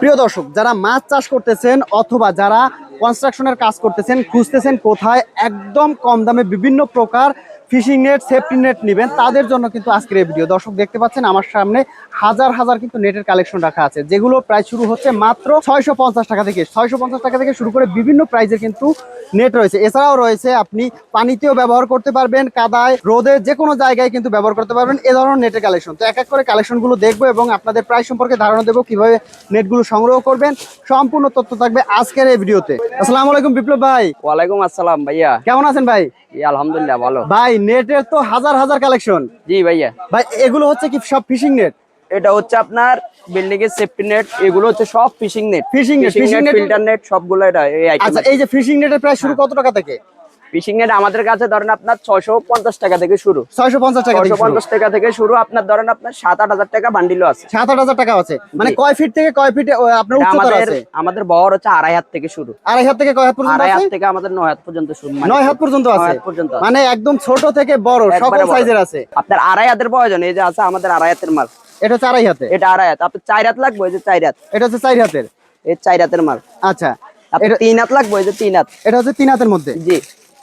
প্রিয় দর্শক, যারা মাছ চাষ করতেছেন অথবা যারা কনস্ট্রাকশনের কাজ করতেছেন, খুঁজতেছেন কোথায়, একদম কম দামে বিভিন্ন প্রকার ফিশিং নেট সেফটি নেট নেবেন। তাদের জন্য কিন্তু আজকের এই ভিডিও। দর্শক দেখতে পাচ্ছেন আমার সামনে হাজার হাজার কিন্তু নেটের কালেকশন রাখা আছে যেগুলো প্রায় শুরু হচ্ছে মাত্র ছয়শো পঞ্চাশ টাকা থেকে। ছয়শো পঞ্চাশ টাকা থেকে শুরু করে বিভিন্ন প্রাইজের কিন্তু নেট রয়েছে। এছাড়াও রয়েছে আপনি পানিতেও ব্যবহার করতে পারবেন কাদায় রোদে যে কোনো জায়গায় কিন্তু ব্যবহার করতে পারবেন এ ধরনের নেটের কালেকশন। তো এক এক করে কালেকশনগুলো দেখব এবং আপনাদের প্রাইস সম্পর্কে ধারণা দেবো কীভাবে নেটগুলো সংগ্রহ করবেন। সম্পূর্ণ তথ্য থাকবে আজকের এই ভিডিওতে। আসসালামু আলাইকুম বিপ্লব ভাই। ওয়ালাইকুম আসসালাম ভাইয়া। কেমন আছেন ভাই? আলহামদুলিল্লাহ ভালো। ভাই নেটের তো হাজার হাজার কালেকশন জি ভাইয়া। ভাই এগুলো হচ্ছে কি সব ফিশিং নেট এটা হচ্ছে আপনার বিল্ডিং এর সেফটি নেট এগুলো হচ্ছে সব fishing net fishing net, fishing net filter net সবগুলো এটা এই আচ্ছা এই যে ফিশিং নেটের প্রাইস শুরু কত টাকা থেকে? ফিশিং নেট আমাদের কাছে ধরেন আপনার ছয়শো পঞ্চাশ টাকা থেকে শুরু। ছয়শো পঞ্চাশ টাকা থেকে ছয়শো পঞ্চাশ টাকা থেকে শুরু আপনার ধরেন আপনার সাত আট হাজার টাকা বান্ডিলও আছে। সাত আট হাজার টাকা আছে। মানে কয় ফিট থেকে কয় ফিট আপনার উচ্চতা আমাদের আছে? আমাদের বহর হচ্ছে আড়াই হাত থেকে শুরু। আড়াই হাত থেকে কয় হাত পর্যন্ত আড়াই হাত থেকে আমাদের নয় হাত পর্যন্ত শুরু মানে নয় হাত পর্যন্ত আছে। পর্যন্ত মানে একদম ছোট থেকে বড় সকল সাইজের আছে। আপনার আড়াই হাতের প্রয়োজন এই যে আছে আমাদের আড়াই হাতের মাল। এটা আড়াই হাতে এটা আড়াই হাত। আপনার চার হাত লাগবে এই যে চার হাত। এটা হচ্ছে চার হাতের? এই চার হাতের মাল। আচ্ছা। তিন হাত লাগবে এই যে তিন হাত। এটা হচ্ছে তিন হাতের মধ্যে? জি।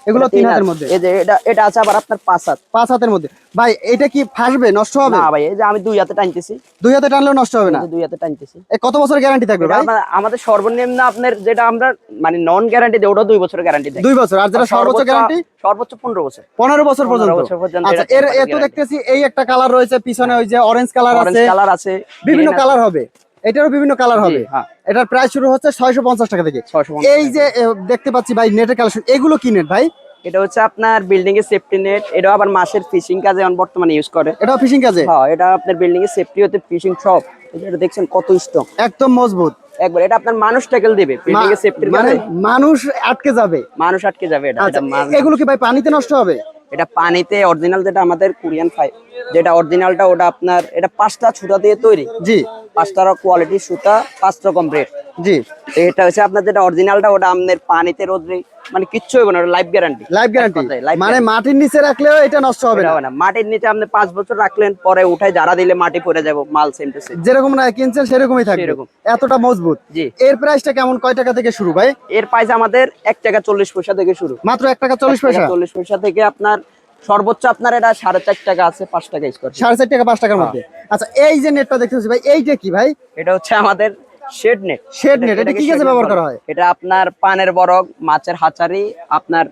এগুলো তিন হাত। হাতের মধ্যে। এই যে এটা এটা আছে আবার আপনার পাঁচ হাত। পাঁচ হাতের মধ্যে। ভাই এটা কি ফাসবে? নষ্ট হবে? না ভাই এই যে আমি দুই হাতে টানতেছি। দুই হাতে টানলেও নষ্ট হবে না? দুই হাতে টানতেছি। এ কত বছর গ্যারান্টি থাকবে ভাই? আমাদের সর্বনিম্ন আপনার যেটা আমরা মানে নন গ্যারান্টি দেয় ওটা দুই বছরের গ্যারান্টি দেয়। দুই বছর। আর যেটা সর্বোচ্চ গ্যারান্টি সর্বোচ্চ পনেরো বছর। পনেরো বছর পর্যন্ত। বছর আচ্ছা এর temporary এ তো guarantee। দেখতেছি এই একটা কালার রয়েছে পিছনে ওই যে অরেঞ্জ কালার অরেঞ্জ আছে। কালার আছে বিভিন্ন কালার হবে। এটারও বিভিন্ন কালার হবে। হ্যাঁ। এটার প্রাইস শুরু হচ্ছে ছয়শো পঞ্চাশ টাকা থেকে। 650 এই যে দেখতে পাচ্ছি ভাই নেটের কালেকশন এগুলো কি নেট ভাই? এটা হচ্ছে আপনার বিল্ডিং এর সেফটি নেট এটা আবার মাসের ফিশিং কাজে এখন বর্তমানে ইউজ করে। এটাও ফিশিং কাজে? হ্যাঁ এটা আপনার বিল্ডিং এর সেফটি হতে ফিশিং সব এটা দেখছেন কত স্ট্রং একদম মজবুত। একবার এটা আপনার মানুষ ট্যাকেল দেবে বিল্ডিং এর সেফটির মানে মানুষ আটকে যাবে। মানুষ আটকে যাবে এটা আচ্ছা এটা এগুলো কি ভাই পানিতে নষ্ট হবে? এটা পানিতে অরিজিনাল যেটা আমাদের কোরিয়ান ফাইভ যেটা অরিজিনালটা ওটা আপনার এটা পাঁচটা সুতা দিয়ে তৈরি। জি। পাঁচটা কোয়ালিটির সুতা পাঁচ রকম রেট জি। এটা হচ্ছে আপনার যেটা অরিজিনালটা ওটা আপনার পানিতে রোদ্রে মানে কিচ্ছু হবে না ওটা লাইফ গ্যারান্টি লাইফ গ্যারান্টি মানে মাটির নিচে রাখলেও এটা নষ্ট হবে না। মাটির নিচে আপনি পাঁচ বছর রাখলেন পরে উঠায় যারা দিলে মাটি পড়ে যাব মাল সেম টু সেম যেরকম না কিনছেন সেরকমই থাকবে। সেরকম। এতটা মজবুত। জি। এর প্রাইসটা কেমন? কয় টাকা থেকে শুরু ভাই? এর প্রাইস আমাদের এক টাকা চল্লিশ পয়সা থেকে শুরু। মাত্র এক টাকা চল্লিশ পয়সা? চল্লিশ পয়সা থেকে আপনার সর্বোচ্চ আপনার এটা সাড়ে চার টাকা আছে পাঁচ টাকা স্কোয়ার সাড়ে চার টাকা পাঁচ টাকার মধ্যে। আচ্ছা এই যে নেটটা দেখতে পাচ্ছি ভাই এইটা কি ভাই? এটা হচ্ছে আমাদের শেড নেট শেড নেট এটা কি কাজে ব্যবহার করা হয়? এটা আপনার পানের বরক মাছের হাচারি আপনার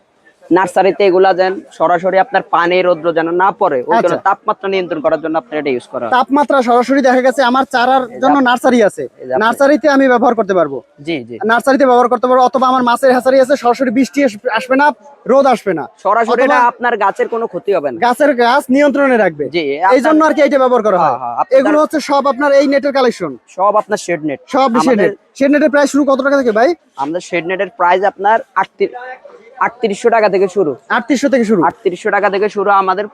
নার্সারিতে এগুলা যেন সরাসরি আপনার পানি রৌদ্র যেন না পড়ে ওই জন্য আচ্ছা। তাপমাত্রা নিয়ন্ত্রণ করার জন্য আপনার এটা ইউজ করা তাপমাত্রা সরাসরি দেখা গেছে আমার চারার জন্য নার্সারি আছে। নার্সারিতে আমি ব্যবহার করতে পারব। জি জি। নার্সারিতে ব্যবহার করতে পারব অথবা আমার মাছের হাসারি আছে সরাসরি বৃষ্টি আসবে না রোদ আসবে না। সরাসরি এটা আপনার গাছের কোনো ক্ষতি হবে না। গাছের গাছ নিয়ন্ত্রণে রাখবে। জি এই জন্য আর কি এটা ব্যবহার করা হয়। হ্যাঁ, হ্যাঁ, এগুলো হচ্ছে সব আপনার এই নেটের কালেকশন সব আপনার শেড নেট সব শেড নেট শেড নেটের প্রাইস শুরু কত টাকা থেকে ভাই? আমাদের শেড নেটের প্রাইস আপনার আটত্রিশশো টাকা থেকে শুরু। আটত্রিশশো থেকে শুরু। আটত্রিশশো টাকা থেকে শুরু আমাদের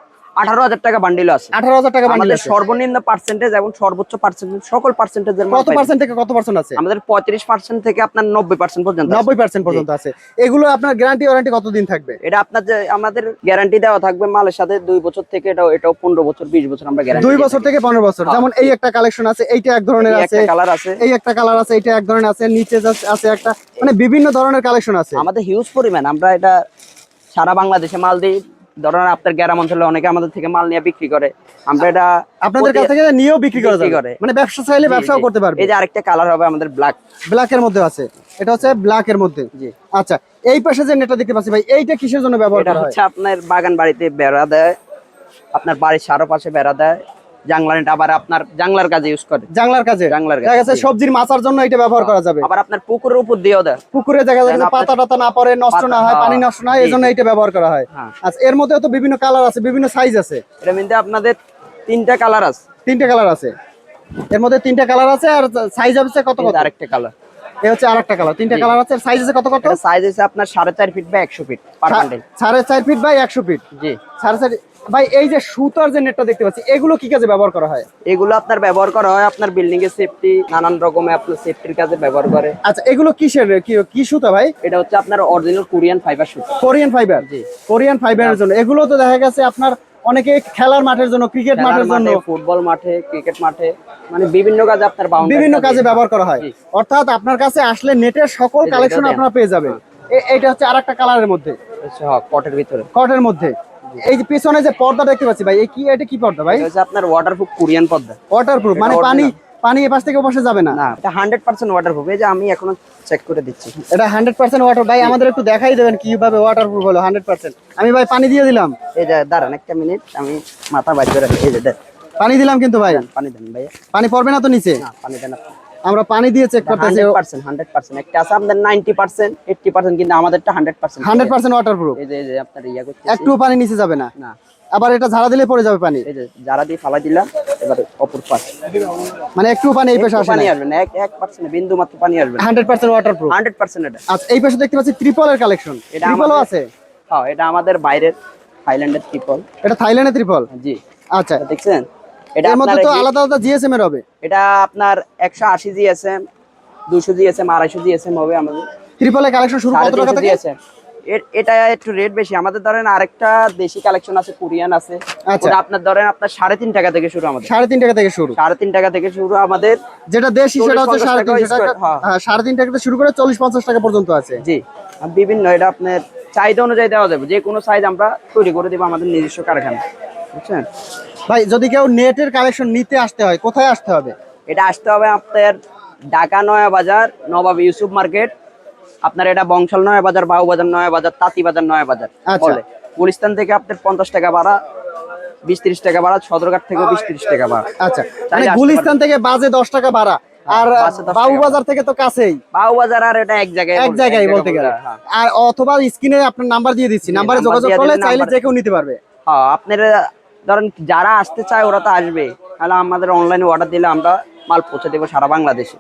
আঠারো হাজার টাকা বান্ডিল আছে। আঠারো হাজার টাকা আমাদের সর্বনিম্ন পার্সেন্টেজ এবং সর্বোচ্চ পার্সেন্টেজ সকল পার্সেন্টেজের কত পার্সেন্ট থেকে কত পার্সেন্ট আছে? আমাদের পঁয়ত্রিশ পার্সেন্ট থেকে আপনার নব্বই পার্সেন্ট পর্যন্ত নব্বই পার্সেন্ট পর্যন্ত আছে। এগুলো আপনার গ্যারান্টি ওয়ারেন্টি কতদিন থাকবে? এটা আপনার যে আমাদের গ্যারান্টি দেওয়া থাকবে মালের সাথে দুই বছর থেকে এটাও এটাও পনেরো বছর বিশ বছর আমরা গ্যারান্টি দুই বছর থেকে। পনেরো বছর। হ্যাঁ। যেমন এই একটা কালেকশন আছে এইটা এক ধরনের আছে। কালার আছে। এই একটা কালার আছে এইটা এক ধরনের আছে। নিচে আছে একটা মানে বিভিন্ন ধরনের কালেকশন আছে। আমাদের হিউজ পরিমাণ। আমরা এটা সারা বাংলাদেশে মাল দিই। ধরেন আপনার গ্রাম অঞ্চলে অনেকে আমাদের থেকে মাল নিয়ে বিক্রি করে। আমরা এটা আপনাদের কাছ থেকে নিয়েও বিক্রি করা যাবে। মানে ব্যবসা চাইলে ব্যবসাও করতে পারবে। এই যে আরেকটা কালার হবে আমাদের ব্ল্যাক ব্ল্যাক এর মধ্যে আছে। এটা হচ্ছে ব্ল্যাক এর মধ্যে। জি। আচ্ছা এই পাশে যে নেটটা দেখতে পাচ্ছি ভাই এইটা কিসের জন্য ব্যবহার করা হয়? হচ্ছে আপনার বাগান বাড়িতে বেড়া দেয়। আপনার বাড়ির চারপাশে বেড়া দেয়। জাংলা আবার আপনার জাংলার কাজে ইউজ করে। জাংলার কাজে? জাংলার কাজে, দেখা সবজির মাছার জন্য এটা ব্যবহার করা যাবে। আবার আপনার পুকুরের উপর দিয়েও দেয়। পুকুরে দেখা যাচ্ছে পাতা টাতা না পড়ে নষ্ট না হয় হ্যাঁ, পানি নষ্ট না হয় জি, এই জন্য এটা ব্যবহার করা হয়। হ্যাঁ। আচ্ছা এর মধ্যে তো বিভিন্ন কালার আছে বিভিন্ন সাইজ আছে। এটা মধ্যে আপনাদের তিনটা কালার আছে। তিনটা কালার আছে। এর মধ্যে তিনটা কালার আছে আর সাইজ হচ্ছে কত কত? আরেকটা কালার। এ হচ্ছে আরেকটা কালার তিনটা কালার আছে। সাইজ আছে কত কত? সাইজ আছে আপনার সাড়ে চার ফিট বা একশো ফিট পার বান্ডেল সাড়ে চার ফিট বাই একশো ফিট জি। সাড়ে চার ভাই এই যে সুতার যে নেটটা দেখতে পাচ্ছি এগুলো কি কাজে ব্যবহার করা হয়? এগুলো আপনার ব্যবহার করা হয় আপনার বিল্ডিং এর সেফটি নানান রকমের আপনার সেফটির কাজে ব্যবহার করে। আচ্ছা এগুলো কিসের? কি কি সুতা ভাই? এটা হচ্ছে আপনার অরিজিনাল কোরিয়ান ফাইবার সুতা। কোরিয়ান ফাইবার জি। কোরিয়ান ফাইবারের জন্য। এগুলো তো দেখা গেছে আপনার অনেকে খেলার মাঠের জন্য ক্রিকেট মাঠের জন্য। ফুটবল মাঠে ক্রিকেট মাঠে মানে বিভিন্ন কাজে আপনার বিভিন্ন কাজে ব্যবহার করা হয়। অর্থাৎ আপনার কাছে আসলে নেটের সকল কালেকশন আপনার পেয়ে যাবেন। এটা এইটা হচ্ছে আরেকটা কালারের মধ্যে। হ্যাঁ, পটের ভিতরে। কটের মধ্যে। এই যে পিছনে যে পর্দা দেখতে পাচ্ছি ভাই এই কি এটা কি পর্দা ভাই? আপনার ওয়াটারপ্রুফ কোরিয়ান পর্দা। ওয়াটারপ্রুফ মানে পানি। পানি এপাশ থেকে ওপাশে যাবে না? এটা হান্ড্রেড পার্সেন্ট ওয়াটারপ্রুফ এই যে আমি এখনও চেক করে দিচ্ছি। এটা হান্ড্রেড পার্সেন্ট ওয়াটার ভাই আমাদের একটু দেখাই দেবেন কীভাবে ওয়াটারপ্রুফ হলো হান্ড্রেড পার্সেন্ট আমি ভাই পানি দিয়ে দিলাম। এই যে দাঁড়ান একটা মিনিট আমি মাথা বাইর করে। এই যে পানি দিলাম কিন্তু ভাই। পানি দেন ভাইয়া পানি পড়বে না তো নিচে? না পানি দেন আমরা পানি দিয়ে চেক করতেছি। হান্ড্রেড পার্সেন্ট হান্ড্রেড পার্সেন্ট একটা আছে আমাদের নাইনটি পার্সেন্ট এইটটি পার্সেন্ট কিন্তু আমাদেরটা hundred percent hundred percent waterproof এই যে এই যে আপনার ইয়া করতে একটু পানি নিচে যাবে না। না। আবার এটা ঝাড়া দিলে পড়ে যাবে পানি। এই যে যারা দিয়ে ফালাই দিলাম। এবার অপর পাশ। মানে একটু পানি এই পেশে আসে পানি আসবে না এক এক পার্সেন্ট বিন্দু মাত্র পানি আসবে hundred percent waterproof hundred percent এটা। আচ্ছা এই পাশে দেখতে পাচ্ছি ত্রিপলের কালেকশন ত্রিপলও আছে? হ্যাঁ এটা আমাদের বাইরের থাইল্যান্ডের ট্রিপল এটা থাইল্যান্ডের ত্রিপল জি। আচ্ছা। দেখছেন? এটা মধ্যে তো আলাদা আলাদা জিএসএম এর হবে? এটা আপনার একশো আশি জিএসএম দুশো জিএসএম আড়াইশো জিএসএম হবে আমাদের। ত্রিপলের কালেকশন শুরু কত টাকা থেকে? জিএসএম এটা একটু রেট বেশি। আমাদের ধরেন আরেকটা দেশি কালেকশন আছে কোরিয়ান আছে। আচ্ছা। আপনার ধরেন আপনার সাড়ে তিন টাকা থেকে শুরু আমাদের। সাড়ে তিন টাকা থেকে শুরু? সাড়ে তিন টাকা থেকে শুরু আমাদের। যেটা দেশি সেটা হচ্ছে সাড়ে তিনশো টাকা। হ্যাঁ। হ্যাঁ, সাড়ে তিন টাকা থেকে শুরু করে চল্লিশ পঞ্চাশ টাকা পর্যন্ত আছে। জি। বিভিন্ন এটা আপনার চাহিদা অনুযায়ী দেওয়া যাবে। যে কোনো সাইজ আমরা তৈরি করে দেবো আমাদের নিজস্ব কারখানা বুঝছেন? ভাই যদি কেউ নেটের কালেকশন নিতে আসতে হয় কোথায় আসতে হবে? এটা আসতে হবে আপনার ঢাকা নয়া বাজার নবাব ইউসুফ মার্কেট। আপনার এটা বংশাল নয় বাজার বাউ বাজার নয়া বাজার তাঁতি বাজার নয়া বাজার। আচ্ছা। বলে। গুলিস্তান থেকে আপনার পঞ্চাশ টাকা ভাড়া বিশ ত্রিশ টাকা ভাড়া সদরঘাট থেকে বিশ ত্রিশ টাকা ভাড়া। আচ্ছা। মানে গুলিস্তান থেকে বাজে দশ টাকা ভাড়া। আর বাসে 10 বাবু টাকা বাজার থেকে তো কাছেই। বাজার আর এটা এক জায়গায় এক জায়গায় বলতে গেলে। হ্যাঁ। আর অথবা স্ক্রিনে আপনার নাম্বার দিয়ে দিচ্ছি। নাম্বারে নাম্বার যোগাযোগ করলে চাইলে যে কেউ নিতে পারবে। হ্যাঁ আপনার ধরেন যারা আসতে চায় ওরা তো আসবে। তাহলে আমাদের অনলাইনে অর্ডার দিলে আমরা মাল পৌঁছে দেবো সারা বাংলাদেশে।